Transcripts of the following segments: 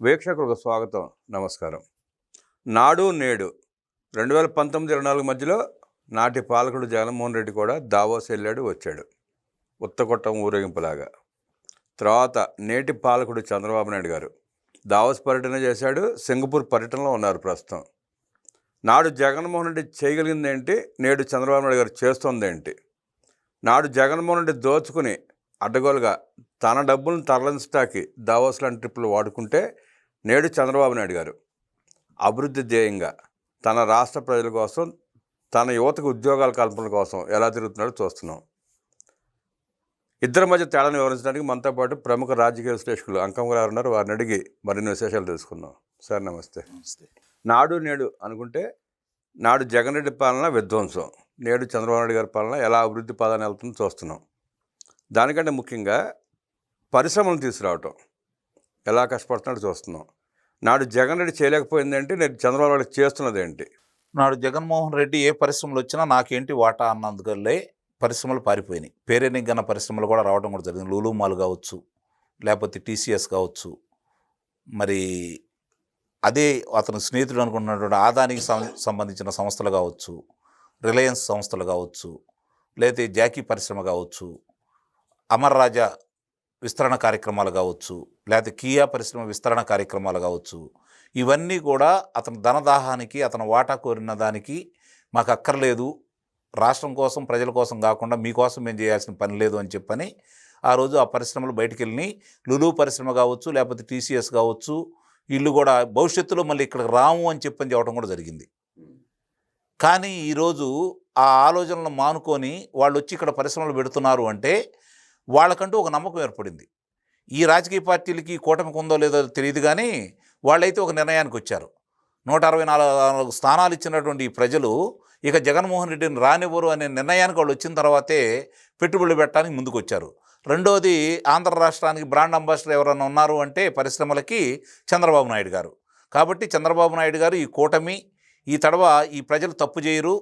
వీక్షకులకు స్వాగతం. నమస్కారం. నాడు నేడు రెండు వేల పంతొమ్మిది ఇరవై నాలుగు మధ్యలో నాటి పాలకుడు జగన్మోహన్ రెడ్డి కూడా దావోస్ వెళ్ళాడు వచ్చాడు. ఉత్తకొట్టం ఊరేగింపులాగా. తర్వాత నేటి పాలకుడు చంద్రబాబు నాయుడు గారు దావోస్ పర్యటన చేశాడు సింగపూర్ పర్యటనలో ఉన్నారు ప్రస్తుతం. నాడు జగన్మోహన్ రెడ్డి చేయగలిగింది ఏంటి నేడు చంద్రబాబు నాయుడు గారు చేస్తుంది ఏంటి నాడు జగన్మోహన్ రెడ్డి దోచుకుని అడ్డగోలుగా తన డబ్బులను తరలించడానికి దావోస్ లాంటి ట్రిప్పులు వాడుకుంటే నేడు చంద్రబాబు నాయుడు గారు అభివృద్ధి ధ్యేయంగా తన రాష్ట్ర ప్రజల కోసం తన యువతకు ఉద్యోగాల కల్పన కోసం ఎలా తిరుగుతున్నాడో చూస్తున్నాం. ఇద్దరి మధ్య తేడాను వివరించడానికి మనతో పాటు ప్రముఖ రాజకీయ విశ్లేషకులు అంకమ్మ గారు ఉన్నారు. వారిని అడిగి మరిన్ని విశేషాలు తెలుసుకుందాం. సార్ నమస్తే. నాడు నేడు అనుకుంటే నాడు జగన్ రెడ్డి పాలన విధ్వంసం. నేడు చంద్రబాబు నాయుడు గారి పాలన ఎలా అభివృద్ధి పదాన్ని వెళ్తుందో చూస్తున్నాం. దానికంటే ముఖ్యంగా పరిశ్రమలు తీసుకురావటం. ఎలా కష్టపడుతున్నాడు చూస్తున్నాం. నాడు జగన్ రెడ్డి చేయలేకపోయిందేంటి? నేను చంద్రబాబు నాయుడు చేస్తున్నది ఏంటి నాడు జగన్మోహన్ రెడ్డి ఏ పరిశ్రమలు వచ్చినా నాకేంటి వాటా అన్నందుకల్లే పరిశ్రమలు పారిపోయినాయి. పేరెనిగ్గన్న పరిశ్రమలు కూడా రావడం కూడా జరిగింది. లూలు మాల్ కావచ్చు లేకపోతే టీసీఎస్ కావచ్చు. మరి అదే అతను స్నేహితుడు అనుకున్నటువంటి ఆదానికి సం- సంబంధించిన సంస్థలు కావచ్చు రిలయన్స్ సంస్థలు కావచ్చు లేకపోతే జాకీ పరిశ్రమ కావచ్చు అమర్ రాజా విస్తరణ కార్యక్రమాలు కావచ్చు లేకపోతే కియా పరిశ్రమ విస్తరణ కార్యక్రమాలు కావచ్చు ఇవన్నీ కూడా అతని ధనదాహానికి అతను వాటా కోరిన దానికి మాకు అక్కర్లేదు. రాష్ట్రం కోసం ప్రజల కోసం కాకుండా మీకోసం మేము చేయాల్సిన పని లేదు అని చెప్పని ఆ రోజు ఆ పరిశ్రమలు బయటికి వెళ్ళి లులు పరిశ్రమ కావచ్చు లేకపోతే టీసీఎస్ కావచ్చు వీళ్ళు కూడా భవిష్యత్తులో మళ్ళీ ఇక్కడికి రాము అని చెప్పని చెప్పడం కూడా జరిగింది. కానీ ఈరోజు ఆ ఆలోచనలు మానుకొని వాళ్ళు వచ్చి ఇక్కడ పరిశ్రమలు పెడుతున్నారు అంటే వాళ్ళకంటూ ఒక నమ్మకం ఏర్పడింది. ఈ రాజకీయ పార్టీలకి కూటమికి ఉందో లేదో తెలియదు కానీ వాళ్ళైతే ఒక నిర్ణయానికి వచ్చారు. నూట అరవై నాలుగు స్థానాలు ఇచ్చినటువంటి ప్రజలు ఇక జగన్మోహన్ రెడ్డిని రానివ్వరు అనే నిర్ణయానికి వాళ్ళు వచ్చిన తర్వాతే పెట్టుబడులు పెట్టడానికి ముందుకు వచ్చారు రెండోది ఆంధ్ర రాష్ట్రానికి బ్రాండ్ అంబాసిడర్ ఎవరైనా ఉన్నారు అంటే పరిశ్రమలకి చంద్రబాబు నాయుడు గారు. కాబట్టి చంద్రబాబు నాయుడు గారు ఈ కూటమి ఈ తడవ ఈ ప్రజలు తప్పు చేయరు.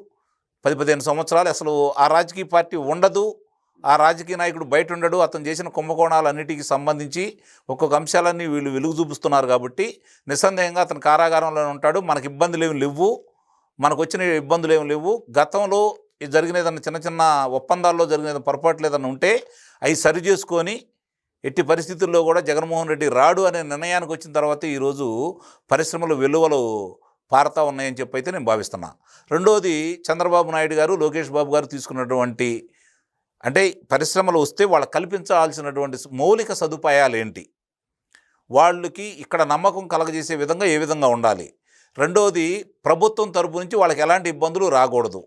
పది పదిహేను సంవత్సరాలు అసలు ఆ రాజకీయ పార్టీ ఉండదు. ఆ రాజకీయ నాయకుడు బయట ఉండడు అతను చేసిన కుంభకోణాలన్నిటికీ సంబంధించి ఒక్కొక్క అంశాలన్నీ వీళ్ళు వెలుగు చూపిస్తున్నారు కాబట్టి నిస్సందేహంగా అతను కారాగారంలో ఉంటాడు. మనకి ఇబ్బందులు ఏమి లేవు. మనకు వచ్చిన ఇబ్బందులు ఏమి లేవు. గతంలో జరిగిన ఏదైనా చిన్న చిన్న ఒప్పందాల్లో జరిగిన పొరపాట్లు ఏదైనా ఉంటే అవి సరి చేసుకొని ఎట్టి పరిస్థితుల్లో కూడా జగన్మోహన్ రెడ్డి రాడు అనే నిర్ణయానికి వచ్చిన తర్వాత ఈరోజు పరిశ్రమలు వెలువలు పారతా ఉన్నాయని చెప్పి అయితే నేను భావిస్తున్నా. రెండోది చంద్రబాబు నాయుడు గారు లోకేష్ బాబు గారు తీసుకున్నటువంటి అంటే పరిశ్రమలు వస్తే వాళ్ళు కల్పించాల్సినటువంటి మౌలిక సదుపాయాలు ఏంటి? వాళ్ళకి ఇక్కడ నమ్మకం కలగజేసే విధంగా ఏ విధంగా ఉండాలి? రెండోది ప్రభుత్వం తరపు నుంచి వాళ్ళకి ఎలాంటి ఇబ్బందులు రాకూడదు.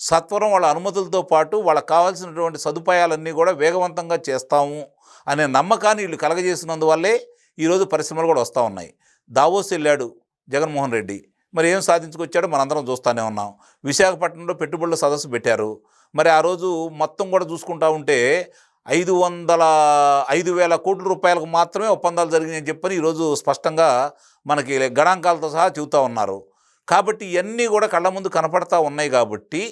సత్వరం వాళ్ళ అనుమతులతో పాటు వాళ్ళకి కావాల్సినటువంటి సదుపాయాలన్నీ కూడా వేగవంతంగా చేస్తాము అనే నమ్మకాన్ని వీళ్ళు కలగజేసినందువల్లే ఈరోజు పరిశ్రమలు కూడా వస్తూ ఉన్నాయి. దావోస్ వెళ్ళాడు జగన్మోహన్ రెడ్డి. మరి ఏం సాధించుకొచ్చాడో మనందరం చూస్తూనే ఉన్నాం. విశాఖపట్నంలో పెట్టుబడుల సదస్సు పెట్టారు. మరి ఆ రోజు మొత్తం కూడా చూసుకుంటా ఉంటే ఐదు వందల ఐదు వేల కోట్ల రూపాయలకు మాత్రమే ఒప్పందాలు జరిగినాయని చెప్పని ఈరోజు స్పష్టంగా మనకి గణాంకాలతో సహా చెబుతూ ఉన్నారు. కాబట్టి ఇవన్నీ కూడా కళ్ళ ముందు కనపడతా ఉన్నాయి కాబట్టి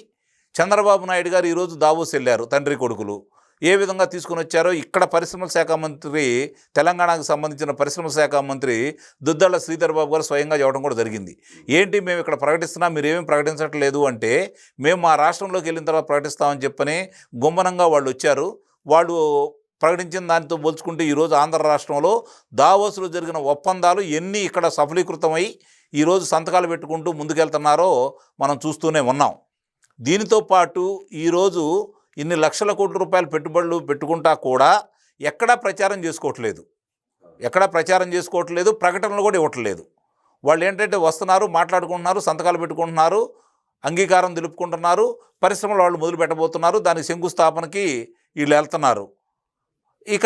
చంద్రబాబు నాయుడు గారు ఈరోజు దావోస్ వెళ్ళారు తండ్రి కొడుకులు. ఏ విధంగా తీసుకుని వచ్చారో ఇక్కడ పరిశ్రమల శాఖ మంత్రి తెలంగాణకు సంబంధించిన పరిశ్రమల శాఖ మంత్రి దుద్దళ్ళ శ్రీధర్ బాబు గారు స్వయంగా చెప్పడం కూడా జరిగింది. ఏంటి మేము ఇక్కడ ప్రకటిస్తున్నా మీరేమీ ప్రకటించట్లేదు అంటే మేము మా రాష్ట్రంలోకి వెళ్ళిన తర్వాత ప్రకటిస్తామని చెప్పని గుమ్మనంగా వాళ్ళు వచ్చారు. వాళ్ళు ప్రకటించిన దానితో పోల్చుకుంటే ఈరోజు ఆంధ్ర రాష్ట్రంలో దావోసులో జరిగిన ఒప్పందాలు ఎన్ని ఇక్కడ సఫలీకృతమై ఈరోజు సంతకాలు పెట్టుకుంటూ ముందుకెళ్తున్నారో మనం చూస్తూనే ఉన్నాం. దీనితో పాటు ఈరోజు ఇన్ని లక్షల కోట్ల రూపాయలు పెట్టుబడులు పెట్టుకుంటా కూడా ఎక్కడా ప్రచారం చేసుకోవట్లేదు. ఎక్కడా ప్రచారం చేసుకోవట్లేదు ప్రకటనలు కూడా ఇవ్వట్లేదు. వాళ్ళు ఏంటంటే వస్తున్నారు మాట్లాడుకుంటున్నారు సంతకాలు పెట్టుకుంటున్నారు అంగీకారం తెలుపుకుంటున్నారు పరిశ్రమలు వాళ్ళు మొదలు పెట్టబోతున్నారు దానికి శంకుస్థాపనకి వీళ్ళు వెళ్తున్నారు. ఇక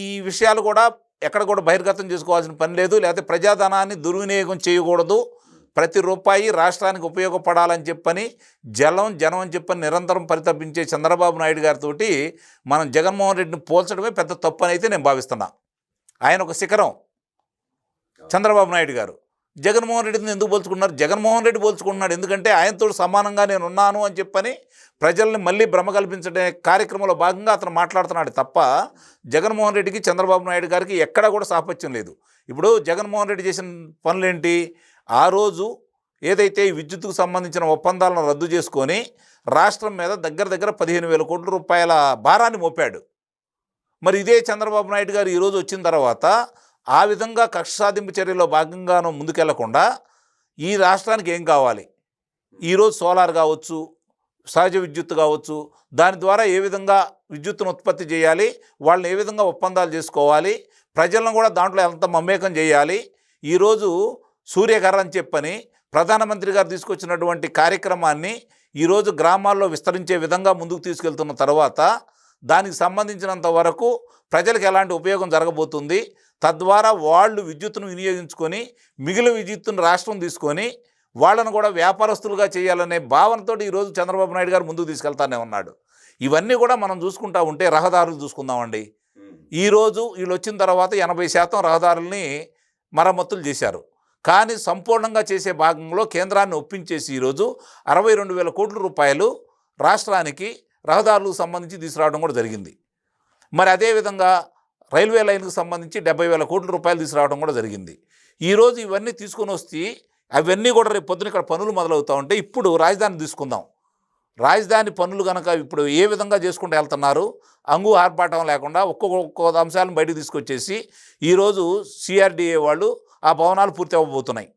ఈ విషయాలు కూడా ఎక్కడ కూడా బహిర్గతం చేసుకోవాల్సిన పని లేదు లేకపోతే ప్రజాధనాన్ని దుర్వినియోగం చేయకూడదు. ప్రతి రూపాయి రాష్ట్రానికి ఉపయోగపడాలని చెప్పని జలం జనం అని చెప్పని నిరంతరం పరితపించే చంద్రబాబు నాయుడు గారితో మనం జగన్మోహన్ రెడ్డిని పోల్చడమే పెద్ద తప్పు అని అయితే నేను భావిస్తున్నా. ఆయన ఒక శిఖరం చంద్రబాబు నాయుడు గారు. జగన్మోహన్ రెడ్డిని ఎందుకు పోల్చుకున్నారు జగన్మోహన్ రెడ్డి పోల్చుకుంటున్నాడు ఎందుకంటే ఆయనతో సమానంగా నేను ఉన్నాను అని చెప్పని ప్రజల్ని మళ్ళీ భ్రమ కల్పించడే కార్యక్రమంలో భాగంగా అతను మాట్లాడుతున్నాడు తప్ప జగన్మోహన్ రెడ్డికి చంద్రబాబు నాయుడు గారికి ఎక్కడా కూడా సాపత్యం లేదు. ఇప్పుడు జగన్మోహన్ రెడ్డి చేసిన పనులేంటి? ఆ రోజు ఏదైతే విద్యుత్కు సంబంధించిన ఒప్పందాలను రద్దు చేసుకొని రాష్ట్రం మీద దగ్గర దగ్గర పదిహేను వేల కోట్ల రూపాయల భారాన్ని మోపాడు. మరి ఇదే చంద్రబాబు నాయుడు గారు ఈరోజు వచ్చిన తర్వాత ఆ విధంగా కక్ష సాధింపు చర్యలో భాగంగానూ ముందుకెళ్ళకుండా ఈ రాష్ట్రానికి ఏం కావాలి? ఈరోజు సోలార్ కావచ్చు సహజ విద్యుత్ కావచ్చు దాని ద్వారా ఏ విధంగా విద్యుత్తును ఉత్పత్తి చేయాలి వాళ్ళని ఏ విధంగా ఒప్పందాలు చేసుకోవాలి ప్రజలను కూడా దాంట్లో ఎంత మమేకం చేయాలి. ఈరోజు సూర్యకర్ అని చెప్పని ప్రధానమంత్రి గారు తీసుకొచ్చినటువంటి కార్యక్రమాన్ని ఈరోజు గ్రామాల్లో విస్తరించే విధంగా ముందుకు తీసుకెళ్తున్న తర్వాత దానికి సంబంధించినంత వరకు ప్రజలకు ఎలాంటి ఉపయోగం జరగబోతుంది. తద్వారా వాళ్ళు విద్యుత్తును వినియోగించుకొని మిగిలిన విద్యుత్తును రాష్ట్రం తీసుకొని వాళ్ళను కూడా వ్యాపారస్తులుగా చేయాలనే భావనతో ఈరోజు చంద్రబాబు నాయుడు గారు ముందుకు తీసుకెళ్తానే ఉన్నాడు. ఇవన్నీ కూడా మనం చూసుకుంటా ఉంటే రహదారులు చూసుకుందామండి. ఈరోజు వీళ్ళు వచ్చిన తర్వాత ఎనభై శాతం రహదారుల్ని మరమ్మతులు చేశారు. కానీ సంపూర్ణంగా చేసే భాగంలో కేంద్రాన్ని ఒప్పించేసి ఈరోజు అరవై రెండు వేల కోట్ల రూపాయలు రాష్ట్రానికి రహదారులకు సంబంధించి తీసుకురావడం కూడా జరిగింది. మరి అదేవిధంగా రైల్వే లైన్కు సంబంధించి డెబ్బై వేల కోట్ల రూపాయలు తీసుకురావడం కూడా జరిగింది. ఈరోజు ఇవన్నీ తీసుకొని వస్తే అవన్నీ కూడా రేపు పొద్దున ఇక్కడ పనులు మొదలవుతూ ఉంటే ఇప్పుడు రాజధాని తీసుకుందాం. రాజధాని పనులు కనుక ఇప్పుడు ఏ విధంగా చేసుకుంటూ వెళ్తున్నారు? అంగు ఆర్భాటం లేకుండా ఒక్కొక్క అంశాలను బయటకు తీసుకొచ్చేసి ఈరోజు సిఆర్డిఏ వాళ్ళు ఆ భవనాలు పూర్తి అవ్వబోతున్నాయి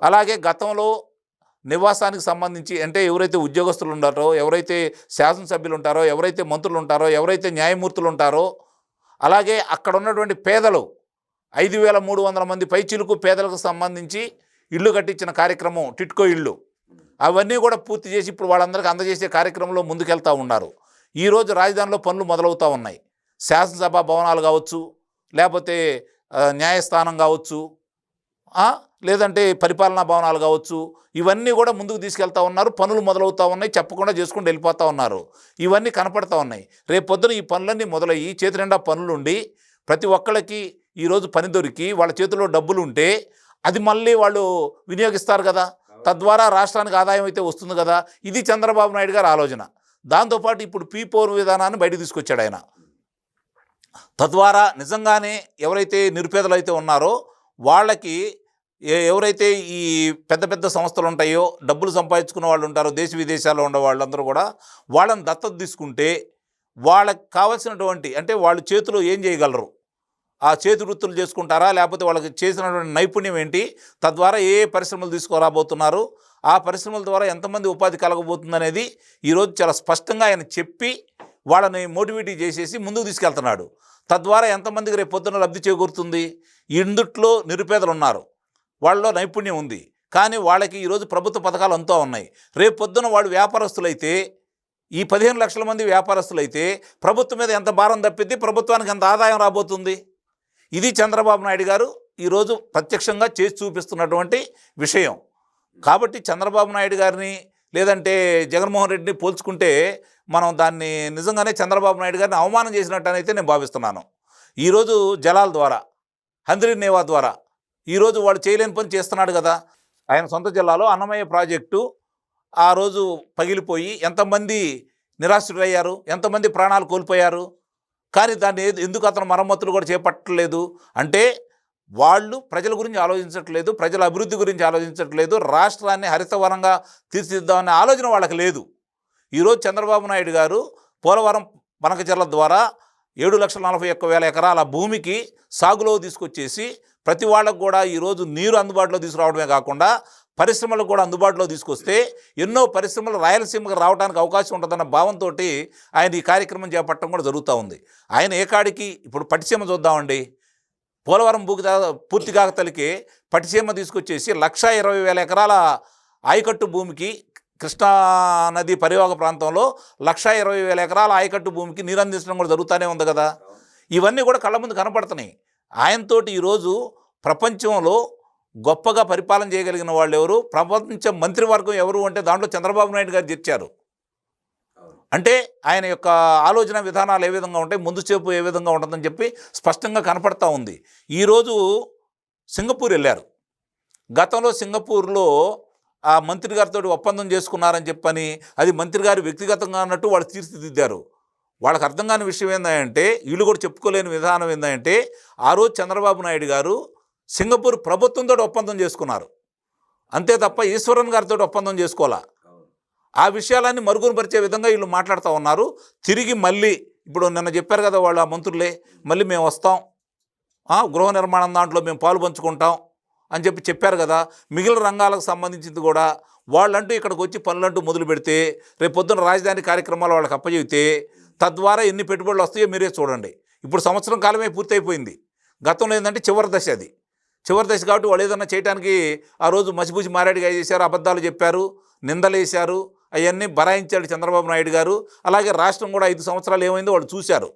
అలాగే గతంలో నివాసానికి సంబంధించి అంటే ఎవరైతే ఉద్యోగస్తులు ఉంటారో ఎవరైతే శాసనసభ్యులు ఉంటారో ఎవరైతే మంత్రులు ఉంటారో ఎవరైతే న్యాయమూర్తులు ఉంటారో అలాగే అక్కడ ఉన్నటువంటి పేదలు ఐదు వేల మూడు వందల మంది పైచిలుకు పేదలకు సంబంధించి ఇల్లు కట్టించిన కార్యక్రమం టిట్కో ఇల్లు అవన్నీ కూడా పూర్తి చేసి ఇప్పుడు వాళ్ళందరికీ అందజేసే కార్యక్రమంలో ముందుకెళ్తూ ఉన్నారు. ఈరోజు రాజధానిలో పనులు మొదలవుతూ ఉన్నాయి. శాసనసభ భవనాలు కావచ్చు లేకపోతే న్యాయస్థానం కావచ్చు లేదంటే పరిపాలనా భవనాలు కావచ్చు ఇవన్నీ కూడా ముందుకు తీసుకెళ్తా ఉన్నారు పనులు మొదలవుతూ ఉన్నాయి చెప్పకుండా చేసుకుంటూ వెళ్ళిపోతూ ఉన్నారు. ఇవన్నీ కనపడతా ఉన్నాయి. రేపు పొద్దున ఈ పనులన్నీ మొదలయ్యి చేతి నిండా పనులు ఉండి ప్రతి ఒక్కళ్ళకి ఈరోజు పని దొరికి వాళ్ళ చేతిలో డబ్బులు ఉంటే అది మళ్ళీ వాళ్ళు వినియోగిస్తారు కదా. తద్వారా రాష్ట్రానికి ఆదాయం అయితే వస్తుంది కదా. ఇది చంద్రబాబు నాయుడు గారి ఆలోచన. దాంతోపాటు ఇప్పుడు పీ ఫోర్ విధానాన్ని బయటకు తీసుకొచ్చాడు ఆయన. తద్వారా నిజంగానే ఎవరైతే నిరుపేదలు అయితే ఉన్నారో వాళ్ళకి ఎవరైతే ఈ పెద్ద పెద్ద సంస్థలు ఉంటాయో డబ్బులు సంపాదించుకున్న వాళ్ళు ఉంటారో దేశ విదేశాల్లో ఉండే వాళ్ళందరూ కూడా వాళ్ళని దత్తత తీసుకుంటే వాళ్ళకి కావాల్సినటువంటి అంటే వాళ్ళు చేతిలో ఏం చేయగలరు? ఆ చేతి వృత్తులు చేసుకుంటారా? లేకపోతే వాళ్ళకి చేసినటువంటి నైపుణ్యం ఏంటి? తద్వారా ఏ ఏ పరిశ్రమలు తీసుకురాబోతున్నారు? ఆ పరిశ్రమల ద్వారా ఎంతమంది ఉపాధి కలగబోతుంది అనేది ఈరోజు చాలా స్పష్టంగా ఆయన చెప్పి వాళ్ళని మోటివేట్ చేసేసి ముందుకు తీసుకెళ్తున్నాడు. తద్వారా ఎంతమందికి రేపు పొద్దున లబ్ధి చేకూరుతుంది? ఇందుట్లో నిరుపేదలు ఉన్నారు వాళ్ళలో నైపుణ్యం ఉంది. కానీ వాళ్ళకి ఈరోజు ప్రభుత్వ పథకాలు అంతా ఉన్నాయి. రేపు పొద్దున వాళ్ళు వ్యాపారస్తులైతే ఈ పదిహేను లక్షల మంది వ్యాపారస్తులైతే ప్రభుత్వం మీద ఎంత భారం తప్పిద్ది? ప్రభుత్వానికి ఎంత ఆదాయం రాబోతుంది? ఇది చంద్రబాబు నాయుడు గారు ఈరోజు ప్రత్యక్షంగా చేసి చూపిస్తున్నటువంటి విషయం. కాబట్టి చంద్రబాబు నాయుడు గారిని లేదంటే జగన్మోహన్ రెడ్డిని పోల్చుకుంటే మనం దాన్ని నిజంగానే చంద్రబాబు నాయుడు గారిని అవమానం చేసినట్టు అయితే నేను భావిస్తున్నాను. ఈరోజు జలాల ద్వారా హంద్రి నేవా ద్వారా ఈరోజు వాడు చేయలేని పని చేస్తున్నాడు కదా. ఆయన సొంత జిల్లాలో అన్నమయ్య ప్రాజెక్టు ఆ రోజు పగిలిపోయి ఎంతమంది నిరాశ్రులయ్యారు ఎంతమంది ప్రాణాలు కోల్పోయారు. కానీ దాన్ని ఏది- ఎందుకు అతను మరమ్మతులు కూడా చేపట్టలేదు? అంటే వాళ్ళు ప్రజల గురించి ఆలోచించట్లేదు ప్రజల అభివృద్ధి గురించి ఆలోచించట్లేదు రాష్ట్రాన్ని హరితవరంగా తీర్చిదిద్దామనే ఆలోచన వాళ్ళకి లేదు. ఈరోజు చంద్రబాబు నాయుడు గారు పోలవరం పనకచర్ల ద్వారా ఏడు లక్షల నలభై ఒక్క వేల ఎకరాల భూమికి సాగులో తీసుకొచ్చేసి ప్రతి వాళ్ళకు కూడా ఈరోజు నీరు అందుబాటులో తీసుకురావడమే కాకుండా పరిశ్రమలకు కూడా అందుబాటులో తీసుకొస్తే ఎన్నో పరిశ్రమలు రాయలసీమకు రావడానికి అవకాశం ఉంటుందన్న భావంతో ఆయన ఈ కార్యక్రమం చేపట్టడం కూడా జరుగుతూ ఉంది. ఆయన ఏ కాడికి? ఇప్పుడు పట్టిసీమ చూద్దామండి. పోలవరం భూకి పూర్తి కాకతలికి పటిసీమ తీసుకొచ్చేసి లక్ష ఇరవై వేల ఎకరాల ఆయకట్టు భూమికి కృష్ణా నది పరివాహక ప్రాంతంలో లక్ష ఇరవై వేల ఎకరాల ఆయకట్టు భూమికి నీరు అందించడం కూడా జరుగుతూనే ఉంది కదా. ఇవన్నీ కూడా కళ్ళ ముందు కనపడుతున్నాయి. ఆయనతోటి ఈరోజు ప్రపంచంలో గొప్పగా పరిపాలన చేయగలిగిన వాళ్ళు ఎవరు? ప్రపంచ మంత్రివర్గం ఎవరు అంటే దాంట్లో చంద్రబాబు నాయుడు గారు చేర్చారు అంటే ఆయన యొక్క ఆలోచన విధానాలు ఏ విధంగా ఉంటాయి ముందు చేపు ఏ విధంగా ఉంటుందని చెప్పి స్పష్టంగా కనపడతా ఉంది. ఈరోజు సింగపూర్ వెళ్ళారు. గతంలో సింగపూర్లో ఆ మంత్రి గారితో ఒప్పందం చేసుకున్నారని చెప్పని అది మంత్రి గారు వ్యక్తిగతంగా అన్నట్టు వాళ్ళు తీర్చిదిద్దారు. వాళ్ళకి అర్థం కాని విషయం ఏంటంటే వీళ్ళు కూడా చెప్పుకోలేని విధానం ఏంటంటే ఆ రోజు చంద్రబాబు నాయుడు గారు సింగపూర్ ప్రభుత్వంతో ఒప్పందం చేసుకున్నారు. అంతే తప్ప ఈశ్వరన్ గారితో ఒప్పందం చేసుకోవాలా? ఆ విషయాలన్నీ మరుగున పరిచే విధంగా వీళ్ళు మాట్లాడుతూ ఉన్నారు. తిరిగి మళ్ళీ ఇప్పుడు నిన్న చెప్పారు కదా వాళ్ళు ఆ మంత్రులే మళ్ళీ మేము వస్తాం. గృహ నిర్మాణం దాంట్లో మేము పాలు పంచుకుంటాం అని చెప్పి చెప్పారు కదా. మిగిలిన రంగాలకు సంబంధించింది కూడా వాళ్ళంటూ ఇక్కడికి వచ్చి పనులంటూ మొదలు పెడితే రేపు పొద్దున రాజధాని కార్యక్రమాలు వాళ్ళకి అప్పచెబితే తద్వారా ఎన్ని పెట్టుబడులు వస్తాయో మీరే చూడండి. ఇప్పుడు సంవత్సరం కాలమే పూర్తయిపోయింది. గతంలో ఏంటంటే చివరి దశ అది. చివరి దశ కాబట్టి వాళ్ళు ఏదన్నా చేయడానికి ఆ రోజు మసిపూసి మారేడుగా చేశారు అబద్ధాలు చెప్పారు నిందలేశారు అవన్నీ బరాయించాడు చంద్రబాబు నాయుడు గారు. అలాగే రాష్ట్రం కూడా ఐదు సంవత్సరాలు ఏమైందో వాళ్ళు చూశారు.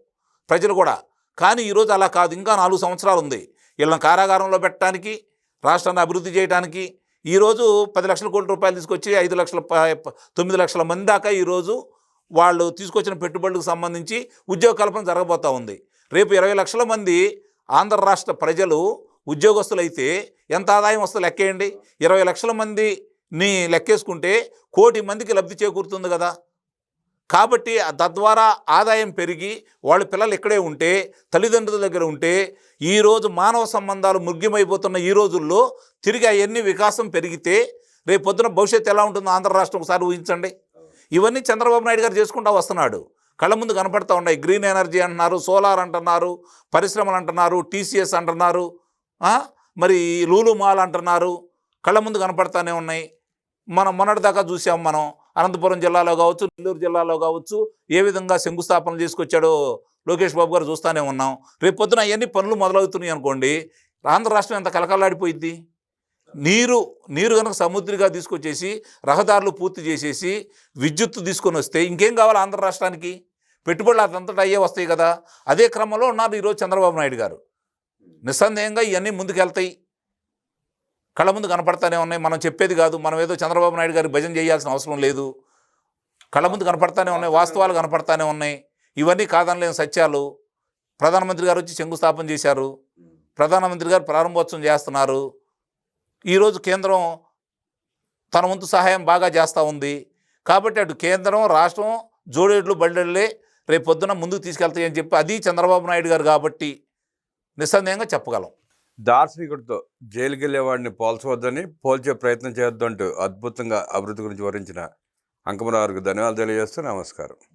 ప్రజలు కూడా. కానీ ఈరోజు అలా కాదు. ఇంకా నాలుగు సంవత్సరాలు ఉంది. వీళ్ళని కారాగారంలో పెట్టడానికి రాష్ట్రాన్ని అభివృద్ధి చేయడానికి ఈరోజు పది లక్షల కోట్ల రూపాయలు తీసుకొచ్చి ఐదు లక్షల తొమ్మిది లక్షల మంది దాకా ఈరోజు వాళ్ళు తీసుకొచ్చిన పెట్టుబడులకు సంబంధించి ఉద్యోగ కల్పన జరగబోతూ ఉంది. రేపు ఇరవై లక్షల మంది ఆంధ్ర రాష్ట్ర ప్రజలు ఉద్యోగస్తులైతే ఎంత ఆదాయం వస్తుందో లెక్కేయండి. ఇరవై లక్షల మంది నీ లెక్కేసుకుంటే కోటి మందికి లబ్ధి చేకూరుతుంది కదా. కాబట్టి తద్వారా ఆదాయం పెరిగి వాళ్ళ పిల్లలు ఇక్కడే ఉంటే తల్లిదండ్రుల దగ్గర ఉంటే ఈరోజు మానవ సంబంధాలు ముగ్యమైపోతున్న ఈ రోజుల్లో తిరిగి అవన్నీ వికాసం పెరిగితే రేపు పొద్దున భవిష్యత్తు ఎలా ఉంటుందో ఆంధ్ర రాష్ట్రం ఒకసారి ఊహించండి. ఇవన్నీ చంద్రబాబు నాయుడు గారు చేసుకుంటూ వస్తున్నాడు. కళ్ళ ముందు కనపడతా ఉన్నాయి. గ్రీన్ ఎనర్జీ అంటున్నారు సోలార్ అంటున్నారు పరిశ్రమలు అంటున్నారు టీసీఎస్ అంటున్నారు మరి లూలు మాల్ అంటున్నారు కళ్ళ ముందు కనపడతానే ఉన్నాయి. మనం మొన్నటిదాకా చూసాం మనం. అనంతపురం జిల్లాలో కావచ్చు నెల్లూరు జిల్లాలో కావచ్చు ఏ విధంగా శంకుస్థాపన చేసుకొచ్చాడో లోకేష్ బాబు గారు చూస్తూనే ఉన్నాం. రేపు పొద్దున అవన్నీ పనులు మొదలవుతున్నాయి అనుకోండి ఆంధ్ర రాష్ట్రం ఎంత కలకలాడిపోయింది నీరు నీరు కనుక సముద్రిగా తీసుకొచ్చేసి రహదారులు పూర్తి చేసేసి విద్యుత్తు తీసుకొని వస్తే ఇంకేం కావాలి ఆంధ్ర రాష్ట్రానికి? పెట్టుబడులు అదంతటా అయ్యే వస్తాయి కదా. అదే క్రమంలో ఉన్నారు ఈరోజు చంద్రబాబు నాయుడు గారు. నిస్సందేహంగా ఇవన్నీ ముందుకెళ్తాయి. కళ్ళ ముందు కనపడతానే ఉన్నాయి. మనం చెప్పేది కాదు. మనం ఏదో చంద్రబాబు నాయుడు గారి భజన చేయాల్సిన అవసరం లేదు. కళ్ళ ముందు కనపడతానే ఉన్నాయి. వాస్తవాలు కనపడతానే ఉన్నాయి. ఇవన్నీ కాదనలేని సత్యాలు. ప్రధానమంత్రి గారు వచ్చి శంకుస్థాపన చేశారు. ప్రధానమంత్రి గారు ప్రారంభోత్సవం చేస్తున్నారు. ఈరోజు కేంద్రం తన వంతు సహాయం బాగా చేస్తూ ఉంది. కాబట్టి అటు కేంద్రం రాష్ట్రం జోడేడ్లు బళ్ళెళ్ళే రేపు పొద్దున ముందుకు తీసుకెళ్తాయని చెప్పి అది చంద్రబాబు నాయుడు గారు కాబట్టి నిస్సందేహంగా చెప్పగలం. దార్శనికుడితో జైలుకి వెళ్ళేవాడిని పోల్చవద్దని పోల్చే ప్రయత్నం చేయొద్దంటూ అద్భుతంగా అభివృద్ధి గురించి వివరించిన అంకమరావుకి ధన్యవాదాలు తెలియజేస్తూ నమస్కారం.